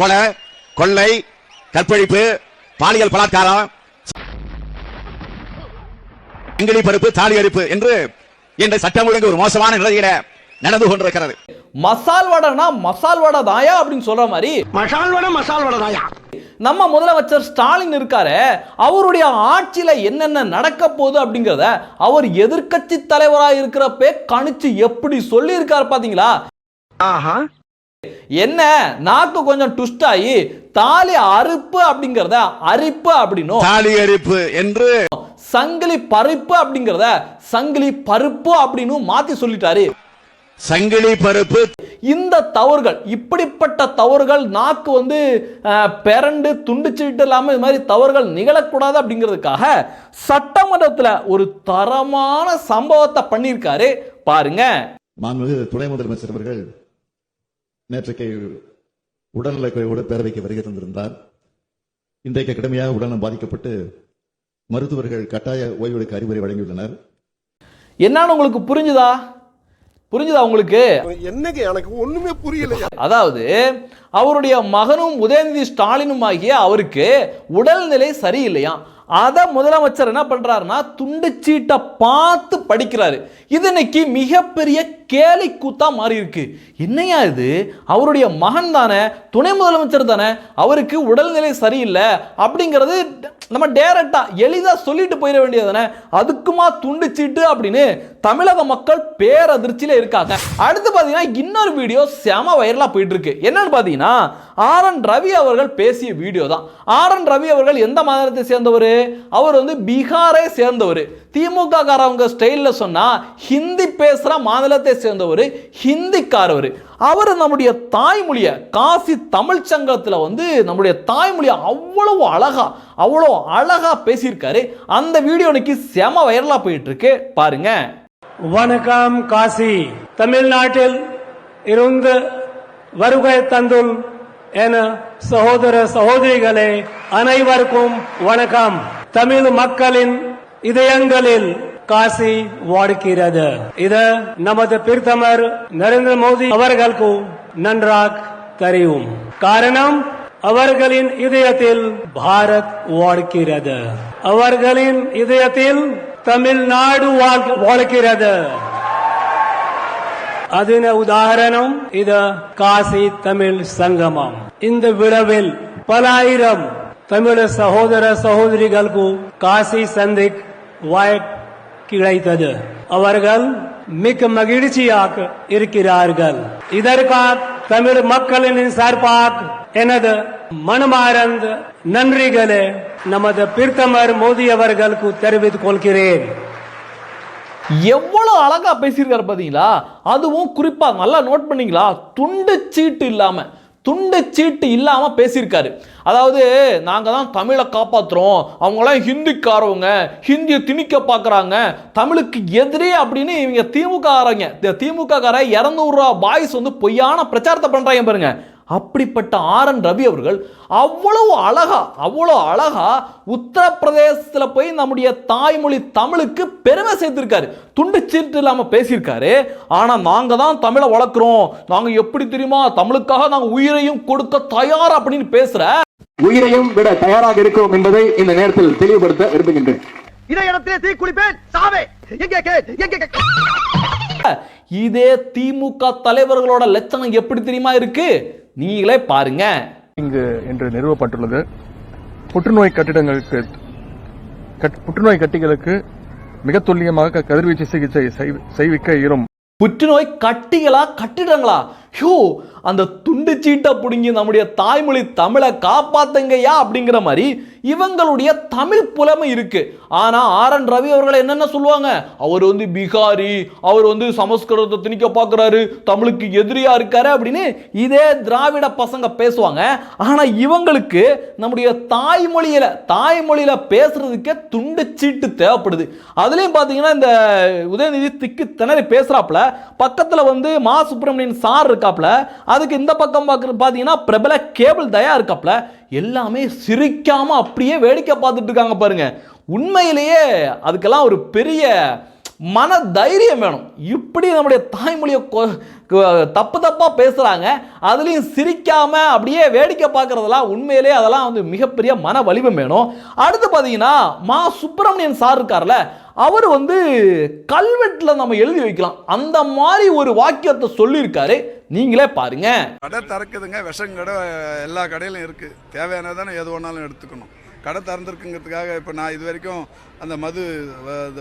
கொலை கொள்ளை கற்பழிப்பு பாலியல் பலாத்காரம் சங்கிலி பருப்பு தாலி அரிப்பு என்று இந்த சட்டம் ஒழுங்கு ஒரு மோசமான நிலையில நடந்து கொண்டிருக்கிறது. மசால் வடைனா மசால் வடை தாயா அப்படின்னு சொல்ற மாதிரி மசால் வடை மசால் வடை தாயா? நம்ம முதலமைச்சர் ஸ்டாலின் இருக்காரு அவருடைய ஆட்சியில என்னென்ன நடக்க போகுது அப்படிங்கிறத அவர் எதிர்க்கட்சி தலைவராக இருக்கிறப்பே கணிச்சு எப்படி சொல்லி இருக்காரு பாத்தீங்களா? ஆஹா. என்ன? நாக்கு கொஞ்சம் டுஸ்ட் ஆகி தாலி அறுப்பு அப்படிங்கிறத அரிப்பு அப்படின்னும் தாலி அரிப்பு என்று சங்கிலி பருப்பு அப்படிங்கிறத சங்கிலி பருப்பு அப்படின்னு மாத்தி சொல்லிட்டாரு. சங்கிலி பருப்பு. இந்த தவறுகள் இப்படிப்பட்ட தவறுகள் நாக்கு வந்து அஹ், பிறண்டு துண்டுச்சிட்டு இல்லாமல் இது மாதிரி தவறுகள் நிகழக்கூடாது அப்படிங்கிறதுக்காக சட்டமன்றத்தில் ஒரு தரமான சம்பவத்தை பண்ணியிருக்காரு. பாருங்க. மாண்புமிகு துணை முதலமைச்சர் அவர்கள் நேற்றைக்கு உடல்நலக்குறைவோடு பேரவைக்கு வருகை தந்திருந்தார். இன்றைக்கு கடுமையாக உடல்நலம் பாதிக்கப்பட்டு மருத்துவர்கள் கட்டாய ஓய்வெடுக்க அறிவுரை வழங்கியுள்ளனர். என்னன்னு உங்களுக்கு புரிஞ்சுதா? புரிஞ்சுதா உங்களுக்கு? என்னங்க எனக்கு ஒண்ணுமே புரியல அதாவது அவருடைய மகனும் உதயநிதி ஸ்டாலினும் ஆகிய அவருக்கு உடல்நிலை சரியில்லையா அதை முதலமைச்சர் என்ன பண்றாருன்னா துண்டுச்சீட்டை பார்த்து படிக்கிறாரு. இது இன்னைக்கு மிகப்பெரிய கேலி கூத்தா மாறி இருக்கு என்னையா இது? அவருடைய மகன் தானே துணை முதலமைச்சர் தானே அவருக்கு உடல்நிலை சரியில்லை அப்படிங்கிறது நம்ம டேரக்டா எளிதா சொல்லிட்டு போயிட வேண்டியது தானே. அதுக்குமா துண்டுச்சீட்டு அப்படின்னு தமிழக மக்கள் பேரதிர்ச்சியில இருக்காங்க. அடுத்து பாத்தீங்கன்னா இன்னொரு வீடியோ செம வைரலா போயிட்டு இருக்கு என்னன்னு பாத்தீங்கன்னா ஆர் என் ரவி அவர்கள் பேசிய வீடியோ தான் ஆர் என் ரவி அவர்கள் எந்த மாநிலத்தை சேர்ந்தவர்? அவர் வந்து பீகாரை சேர்ந்தவர். திமுக காரவங்க ஸ்டைலில் சொன்னா ஹிந்தி பேசுற மாநிலத்தை சேர்ந்தவர் ஹிந்திக்காரவர். அவர் நம்முடைய தாய்மொழியை காசி தமிழ் சங்கத்தில் வந்து நம்முடைய தாய்மொழியை அவ்வளவு அழகா அவ்வளோ அழகா பேசியிருக்காரு. அந்த வீடியோ இன்னைக்கு செம வைரலா போயிட்டு இருக்கு பாருங்க. வணக்கம் காசி. தமிழ்நாட்டில் இருந்து வருகை தந்துள்ள என சகோதர சகோதரிகளே அனைவருக்கும் வணக்கம். தமிழ் மக்களின் இதயங்களில் காசி வாடுக்கிறது இது நமது பிரதமர் நரேந்திர மோடி அவர்களுக்கு நன்றாக தெரியும். காரணம் அவர்களின் இதயத்தில் பாரத் வாழ்கிறது அவர்களின் இதயத்தில் தமிழ்நாடு வாழ்- வாழ்கிறது அதன உதாரணம் இது காசி தமிழ் சங்கமம் இந்த விழாவில் பல ஆயிரம் தமிழ் சகோதர சகோதரிகளுக்கு காசி சந்திக் வாய்ப்பு கிடைத்தது அவர்கள் மிக மகிழ்ச்சியாக இருக்கிறார்கள் இதற்காக தமிழ் மக்களின் சார்பாக எனது மனமார்ந்த நன்றிகளை நமது பிரதமர் மோடி அவர்களுக்கு தெரிவித்துக் கொள்கிறேன் எவ்வளோ அழகா பேசியிருக்காரு பார்த்தீங்களா அதுவும் குறிப்பாக நல்லா நோட் பண்ணீங்களா? துண்டு சீட்டு இல்லாமல் துண்டு சீட்டு இல்லாமல் பேசியிருக்காரு. அதாவது நாங்கள் தான் தமிழை காப்பாற்றுறோம் அவங்களாம் ஹிந்திக்காரவங்க ஹிந்தியை திணிக்க பார்க்குறாங்க தமிழுக்கு எதிரே அப்படின்னு இவங்க திமுக காரங்க திமுக காரை இரநூறுவா பாய்ஸ் வந்து பொய்யான பிரச்சாரத்தை பண்ணுறாங்க பாருங்கள் அப்படிப்பட்ட ஆர் என் ரவி அவர்கள் அவ்வளவு அழகா அவ்வளோ அழகா உத்தரப்பிரதேசத்தில் போய் நம்முடைய தாய்மொழி தமிழுக்கு பெருமை சேர்த்திருக்காரு. துண்டு சீட்டு இல்லாம பேசியிருக்காரு. ஆனா நாங்க தான் தமிழை வளர்க்குறோம். நாங்க எப்படி தெரியுமா? தமிழுக்காக நாங்க உயிரையும் கொடுக்க தயார் அப்படின்னு பேசுற உயிரையும் விட தயாராக இருக்கிறோம் என்பதை இந்த நேரத்தில் தெளிவுபடுத்த விரும்புகின்றேன். இதே இடத்திலே தீ குளிப்பேன். சாவே! எங்க எங்க இதே திமுக தலைவர்களோட லட்சணம் எப்படி தெரியுமா இருக்கு? நீங்களே பாருங்க. இங்கு இன்று நிறுவப்பட்டுள்ளது. புற்றுநோய் கட்டிடங்களுக்கு கட்- புற்றுநோய் கட்டிகளுக்கு மிக துல்லியமாக கதிர்வீச்சு சிகிச்சை செய்- செய்விக்க இயலும். புற்றுநோய் கட்டிகளா கட்டிடங்களா? ஹியூ அந்த துண்டு சீட்டை பிடுங்கி நம்முடைய தாய்மொழி தமிழை காப்பாத்துங்கய்யா அப்படிங்கிற மாதிரி இவங்களுடைய தமிழ் புலமை இருக்கு. ஆனா ஆர் என் ரவி அவர்கள் என்னென்ன சொல்லுவாங்க? அவர் வந்து பீகாரி அவர் வந்து சமஸ்கிருதத்தை திணிக்க பார்க்குறாரு தமிழுக்கு எதிரியா இருக்காரு அப்படின்னு இதே திராவிட பசங்க பேசுவாங்க. ஆனா இவங்களுக்கு நம்முடைய தாய்மொழியில தாய்மொழியில பேசுறதுக்கே துண்டு சீட்டு தேவைப்படுது. அதுலயும் பாத்தீங்கன்னா இந்த உதயநிதி திக்கு திணறி பேசுறாப்புல பக்கத்துல வந்து மா சுப்பிரமணியன் சார் இருக்காப்புல அதுக்கு இந்த பக்கம் பார்க்குற பார்த்தீங்கன்னா பிரபல கேபிள் தயா எல்லாமே சிரிக்காமல் அப்படியே வேடிக்கை பார்த்துட்டு இருக்காங்க பாருங்க. உண்மையிலேயே அதுக்கெல்லாம் ஒரு பெரிய மன தைரியம் வேணும். இப்படி நம்முடைய தாய்மொழியை கொ- தப்பு தப்பாக பேசுகிறாங்க அதுலேயும் சிரிக்காமல் அப்படியே வேடிக்கை பார்க்குறதெல்லாம் உண்மையிலே அதெல்லாம் வந்து மிகப்பெரிய மன வலிமை வேணும். அடுத்து பார்த்தீங்கன்னா மா சுப்பிரமணியன் சார் இருக்கார்ல அவர் வந்து கல்வெட்டில் நம்ம எழுதி வைக்கலாம். அந்த மாதிரி ஒரு வாக்கியத்தை சொல்லியிருக்காரு. நீங்களே பாருங்க. கடை திறக்குதுங்க விஷம் கடை எல்லா கடையிலும் இருக்குது தேவையானதானே எது வேணாலும் எடுத்துக்கணும். கடை திறந்துருக்குங்கிறதுக்காக இப்போ நான் இது வரைக்கும் அந்த மது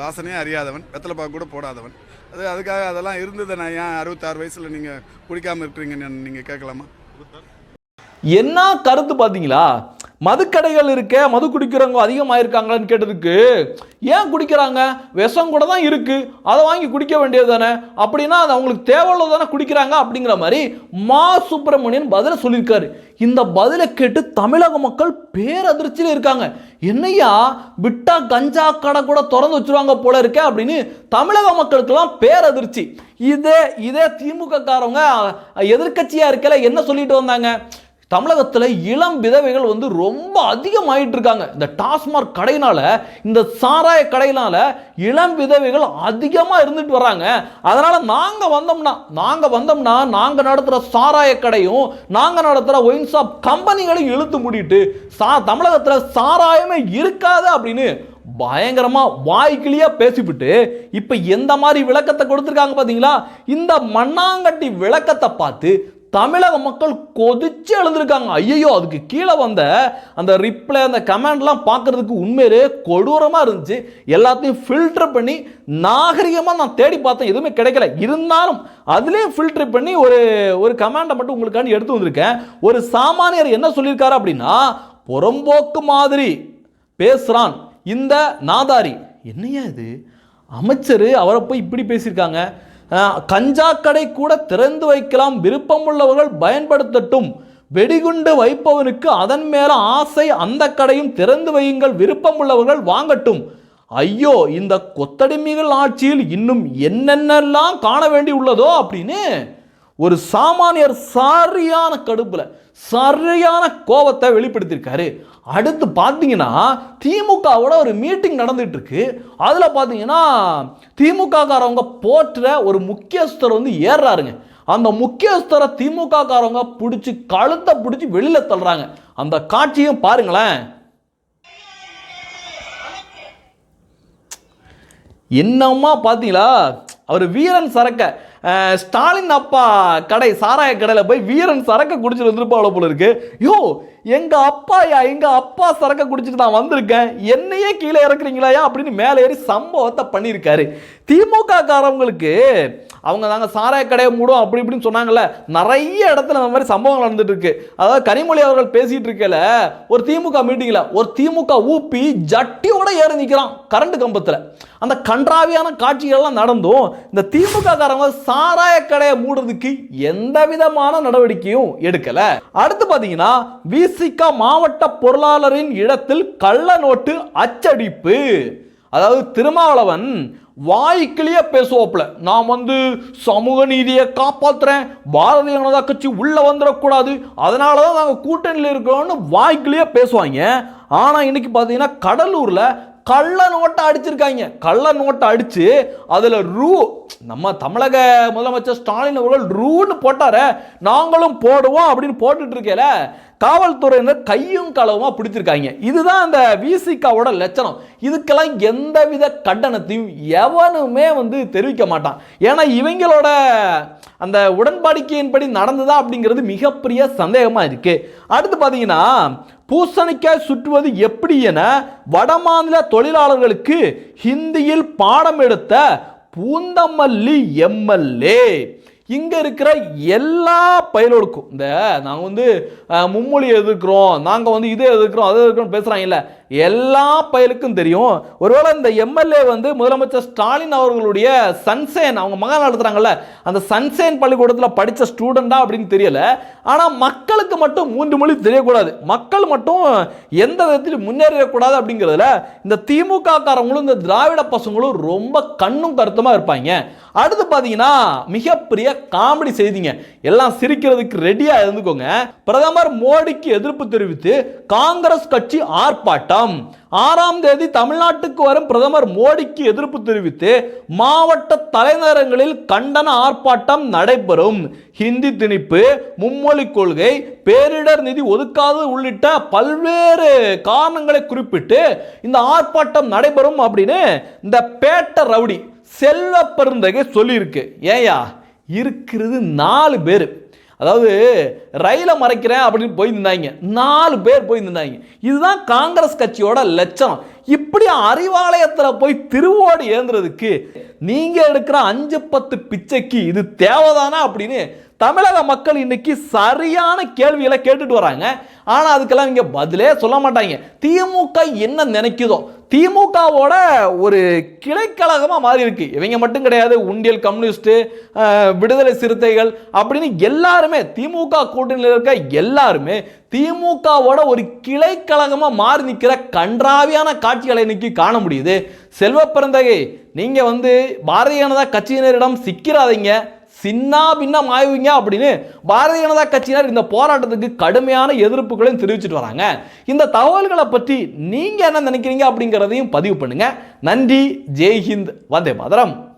வாசனையே அறியாதவன். வெத்தலை பாக்கு கூட போடாதவன். அது அதுக்காக அதெல்லாம் இருந்தது நான் ஏன் அறுபத்தாறு வயசில் நீங்கள் குடிக்காமல் இருக்கிறீங்கன்னு நீங்கள் கேட்கலாமா? என்ன கருத்து பார்த்தீங்களா? மதுக்கடைகள் இருக்க மது குடிக்கிறவங்க அதிகமாயிருக்காங்களான்னு கேட்டதுக்கு ஏன் குடிக்கிறாங்க? விஷம் கூட தான் இருக்குது அதை வாங்கி குடிக்க வேண்டியது தானே அப்படின்னா அது அவங்களுக்கு தேவையுள்ளது தானே குடிக்கிறாங்க அப்படிங்கிற மாதிரி மா சுப்பிரமணியன் பதிலை சொல்லியிருக்காரு. இந்த பதிலை கேட்டு தமிழக மக்கள் பேரதிர்ச்சியில் இருக்காங்க. என்னையா விட்டா கஞ்சா கடை கூட திறந்து வச்சிருவாங்க போல இருக்கே அப்படின்னு தமிழக மக்களுக்கெல்லாம் பேரதிர்ச்சி. இதே இதே திமுக காரவங்க எதிர்கட்சியாக இருக்கல என்ன சொல்லிட்டு வந்தாங்க? தமிழகத்தில் இளம் விதவைகள் வந்து ரொம்ப அதிகமாகிட்டு இருக்காங்க இந்த டாஸ்மாக் கடையினால இந்த சாராய கடையினால இளம் விதவைகள் அதிகமாக இருந்துட்டு வராங்க. அதனால் நாங்கள் வந்தோம்னா நாங்கள் வந்தோம்னா நாங்கள் நடத்துகிற சாராய கடையும் நாங்கள் நடத்துகிற ஒயின் ஷாப் கம்பெனிகளையும் இழுத்து மூடிட்டு சா தமிழகத்தில் சாராயமே இருக்காது அப்படின்னு பயங்கரமாக வாய்க்கிளியாக பேசிவிட்டு இப்போ எந்த மாதிரி விளக்கத்தை கொடுத்துருக்காங்க பார்த்தீங்களா இந்த மண்ணாங்கட்டி விளக்கத்தை பார்த்து தமிழக மக்கள் கொதிச்சு எழுந்திருக்காங்க. ஐயோ அதுக்கு கீழே வந்த அந்த ரிப்ளை அந்த கமெண்ட்லாம் பார்க்கறதுக்கு உண்மையிலே கொடூரமாக இருந்துச்சு. எல்லாத்தையும் ஃபில்டர் பண்ணி நாகரிகமாக நான் தேடி பார்த்தேன். எதுவுமே கிடைக்கல. இருந்தாலும் அதுலேயும் ஃபில்டர் பண்ணி ஒரு ஒரு கமெண்டை மட்டும் உங்களுக்காண்டி எடுத்து வந்திருக்கேன். ஒரு சாமானியர் என்ன சொல்லியிருக்காரு அப்படின்னா புறம்போக்கு மாதிரி பேசுகிறான் இந்த நாதாரி. என்னையா இது? அமைச்சர் அவரை போய் இப்படி பேசியிருக்காங்க. கஞ்சா கடை கூட திறந்து வைக்கலாம் விருப்பமுள்ளவர்கள் பயன்படுத்தட்டும். வெடிகுண்டு வைப்பவனுக்கு அதன் மேல ஆசை அந்த கடையும் திறந்து வையுங்கள் விருப்பமுள்ளவர்கள் வாங்கட்டும். ஐயோ இந்த கொத்தடிமைகள் ஆட்சியில் இன்னும் என்னென்னலாம் காண வேண்டி உள்ளதோ அப்படின்னு ஒரு சாமானியர் சரியான கடுப்பில் சரியான கோபத்தை வெளிப்படுத்தியிருக்காரு. அடுத்து பார்த்தீங்கன்னா திமுகவோட ஒரு மீட்டிங் நடந்துட்டு இருக்கு அதில் பார்த்தீங்கன்னா திமுக போற்ற ஒரு முக்கியஸ்தர் வந்து ஏறுறாருங்க. அந்த முக்கியஸ்தரை திமுககாரவங்க பிடிச்சி கழுத்தை பிடிச்சி வெளியில் தள்ளுறாங்க. அந்த காட்சியும் பாருங்களேன். என்னம்மா பார்த்தீங்களா? அவர் வீரன் சரக்க ஸ்டாலின் அப்பா கடை சாராய கடையில் போய் வீரன் சரக்க குடிச்சிட்டு வந்துருப்பாளோ போல இருக்கு. யோ எங்க அப்பாயா எங்க அப்பா சரக்கை குடிச்சிட்டு நான் வந்திருக்கேன். என்னையே கீழே இறக்குறீங்களாயா அப்படின்னு மேலே ஏறி சம்பவத்தை பண்ணியிருக்காரு. திமுக காரவங்களுக்கு அவங்க நாங்கள் சாராய கடையை மூடும் அப்படி இப்படின்னு சொன்னாங்கல்ல. நிறைய இடத்துல அந்த மாதிரி சம்பவங்கள் நடந்துட்டு இருக்கு அதாவது கனிமொழி அவர்கள் பேசிட்டு இருக்கல ஒரு திமுக மீட்டிங்கில் ஒரு திமுக ஊப்பி ஜட்டியோட ஏறி நிற்கிறான் கரண்ட் கம்பத்தில். அந்த கன்றாவியான காட்சிகள்லாம் நடந்தும் இந்த திமுக காரங்க சாராய கடையை மூடுறதுக்கு எந்த விதமான நடவடிக்கையும் எடுக்கல. அடுத்து பார்த்தீங்கன்னா வி விசிக மாவட்ட பொருளாளரின் இடத்தில் கள்ள நோட்டு அச்சடிப்பு. அதாவது திருமாவளவன் வாய்க்கிலேயே பேசுவோப்பில் நான் வந்து சமூக நீதியை காப்பாற்றுறேன் பாரதிய ஜனதா கட்சி உள்ளே வந்துடக்கூடாது அதனால தான் நாங்கள் கூட்டணியில் இருக்கிறோம்னு வாய்க்கிலேயே பேசுவாங்க. ஆனால் இன்னைக்கு பார்த்தீங்கன்னா கடலூரில் கள்ள நோட்டை அடிச்சிருக்காங்க. கள்ள நோட்டை அடித்து அதில் ரூ நம்ம தமிழக முதலமைச்சர் ஸ்டாலின் அவர்கள் ரூன்னு போட்டாரே நாங்களும் போடுவோம் அப்படின்னு போட்டுட்டு இருக்கேல காவல்துறையினர் கையும் களவுமாக பிடிச்சிருக்காங்க. இதுதான் அந்த விசிகாவோட லட்சணம். இதுக்கெல்லாம் எந்தவித கண்டனத்தையும் எவனுமே வந்து தெரிவிக்க மாட்டான். ஏன்னா இவங்களோட அந்த உடன்படிக்கையின்படி நடந்ததா அப்படிங்கிறது மிகப்பெரிய சந்தேகமாக இருக்கு. அடுத்து பார்த்தீங்கன்னா பூசணிக்காய் சுற்றுவது எப்படி என வடமாநில தொழிலாளர்களுக்கு ஹிந்தியில் பாடம் எடுத்த பூந்தமல்லி எம்எல்ஏ இங்கே இருக்கிற எல்லா பயிர்களுக்கும் இந்த நாங்கள் வந்து மும்மொழி எதிர்க்கிறோம் நாங்கள் வந்து இதை எதிர்க்கிறோம் அதை எதிர்க்கிறோம் பேசுகிறாங்க இல்லை எல்லா பயலுக்கும் தெரியும். ஒருவேளை இந்த எம்எல்ஏ வந்து முதலமைச்சர் ஸ்டாலின் அவர்களுடைய சன்சேன் அவங்க மகன் நடத்துகிறாங்கல்ல அந்த சன்சேன் பள்ளிக்கூடத்தில் படித்த ஸ்டூடெண்டா அப்படின்னு தெரியல. ஆனால் மக்களுக்கு மட்டும் மூன்று மொழி தெரியக்கூடாது. மக்கள் மட்டும் எந்த விதத்திலும் முன்னேறக்கூடாது அப்படிங்கிறதுல இந்த திமுக காரங்களும் இந்த திராவிட பசங்களும் ரொம்ப கண்ணும் கருத்துமாக இருப்பாங்க. அடுத்து பார்த்தீங்கன்னா மிகப்பெரிய காமெடி செய்திங்க. எல்லாம் சிரிக்கிறதுக்கு ரெடியாக இருந்துக்கோங்க. பிரதமர் மோடிக்கு எதிர்ப்பு தெரிவித்து காங்கிரஸ் கட்சி ஆர்ப்பாட்டம் மாதம் ஆறாம் தேதி தமிழ்நாட்டுக்கு வரும் பிரதமர் மோடிக்கு எதிர்ப்பு தெரிவித்து மாவட்ட தலைநகரங்களில் கண்டன ஆர்ப்பாட்டம் நடைபெறும். ஹிந்தி திணிப்பு மும்மொழி கொள்கை பேரிடர் நிதி ஒதுக்காது உள்ளிட்ட பல்வேறு காரணங்களை குறிப்பிட்டு இந்த ஆர்ப்பாட்டம் நடைபெறும் அப்படின்னு இந்த பேட்ட ரவுடி செல்வ பெருந்தகை சொல்லியிருக்கு. ஏயா இருக்கிறது நாலு பேர். அதாவது ரயிலை மறைக்கிறேன் அப்படின்னு போய் நாலு பேர் போய் இதுதான் காங்கிரஸ் கட்சியோட லட்சணம். இப்படி அறிவாலயத்தில் போய் திருவோடு ஏந்துறதுக்கு நீங்கள் எடுக்கிற அஞ்சு பத்து பிச்சைக்கு இது தேவைதானா அப்படின்னு தமிழக மக்கள் இன்னைக்கு சரியான கேள்விகளை கேட்டுட்டு வராங்க. ஆனால் அதுக்கெல்லாம் இங்கே பதிலே சொல்ல மாட்டாங்க. திமுக என்ன நினைக்குதோ? திமுகவோட ஒரு கிளைக்கழகமாக மாறி இருக்கு. இவங்க மட்டும் கிடையாது உண்டியல் கம்யூனிஸ்ட்டு விடுதலை சிறுத்தைகள் அப்படின்னு எல்லாருமே திமுக கூட்டணியில் இருக்க எல்லாருமே திமுகவோட ஒரு கிளைக்கழகமாக மாறி நிற்கிற கன்றாவியான காட்சிகளை இன்னைக்கு காண முடியுது. செல்வ பிறந்தகை நீங்கள் வந்து பாரதிய ஜனதா கட்சியினரிடம் சிக்கிறாதீங்க. சின்னா பின்னம் ஆய்வுங்க அப்படின்னு பாரதிய ஜனதா கட்சியினர் இந்த போராட்டத்துக்கு கடுமையான எதிர்ப்புகளையும் தெரிவிச்சிட்டு வராங்க. இந்த தகவல்களை பற்றி நீங்க என்ன நினைக்கிறீங்க அப்படிங்கிறதையும் பதிவு பண்ணுங்க. நன்றி. ஜெய்ஹிந்த். வந்தே மாதரம்.